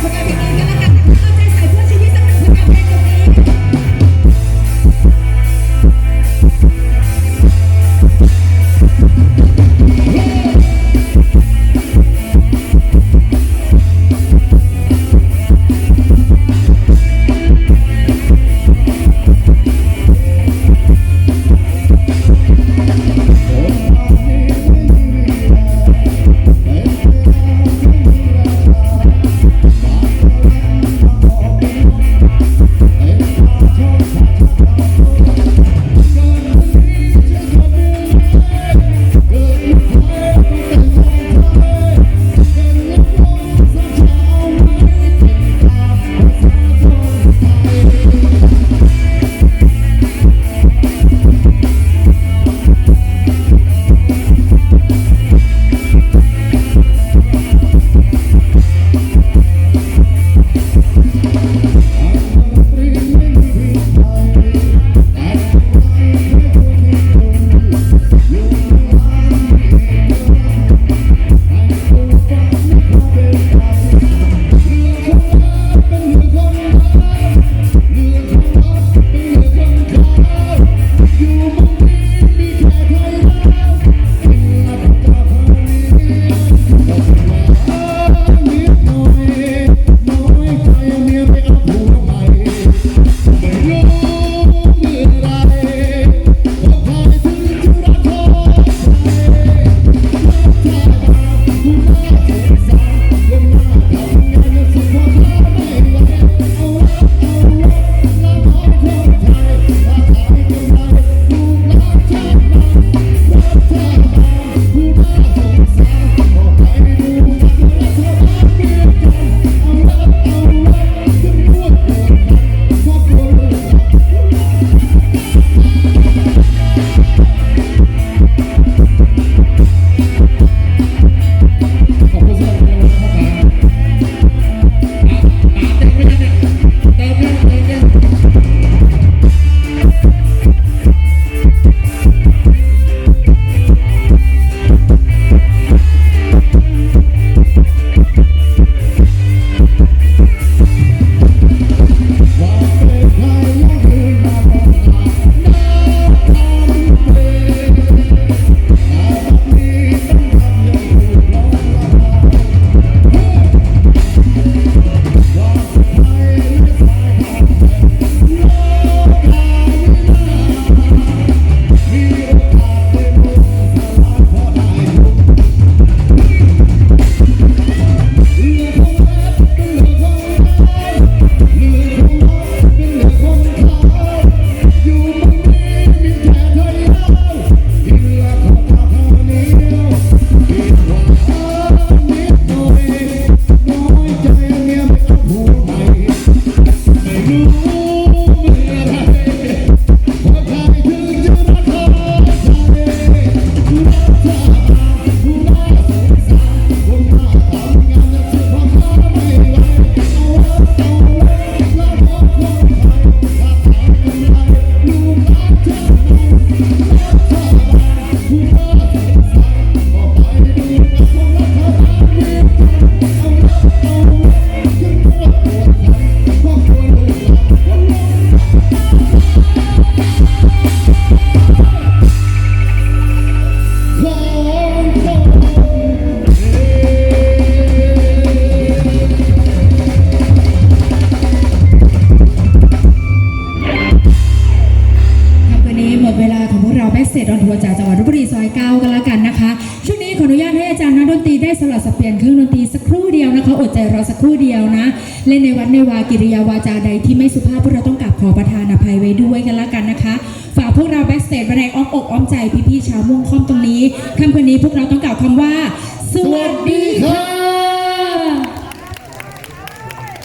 Okay. ค วกเราแบ็กเซตออนทัวร์จากจังหวัดลพบุรีซอยเก้ากันแล้วกันนะคะช่วงนี้ขออนุญาตให้อาจารย์นักดนตรีได้สลับสับเปลี่ยนเครื่องดนตรีสักครู่เดียวนะคะ อดใจรอสักครู่เดียวนะ เล่นในวัดในวากิริยาวาจาใดที่ไม่สุภาพพวกเราต้องกราบขอประทานอภัยไว้ด้วยกันแล้วกันนะคะฝากพวกเราแบ็กสเตจไว้ในอ้อมอกอ้อมใจพี่ๆชาวม่วงค่อมตรงนี้ค่ำคืนนี้พวกเราต้องกล่าวคำว่า สวัสดีค่ะ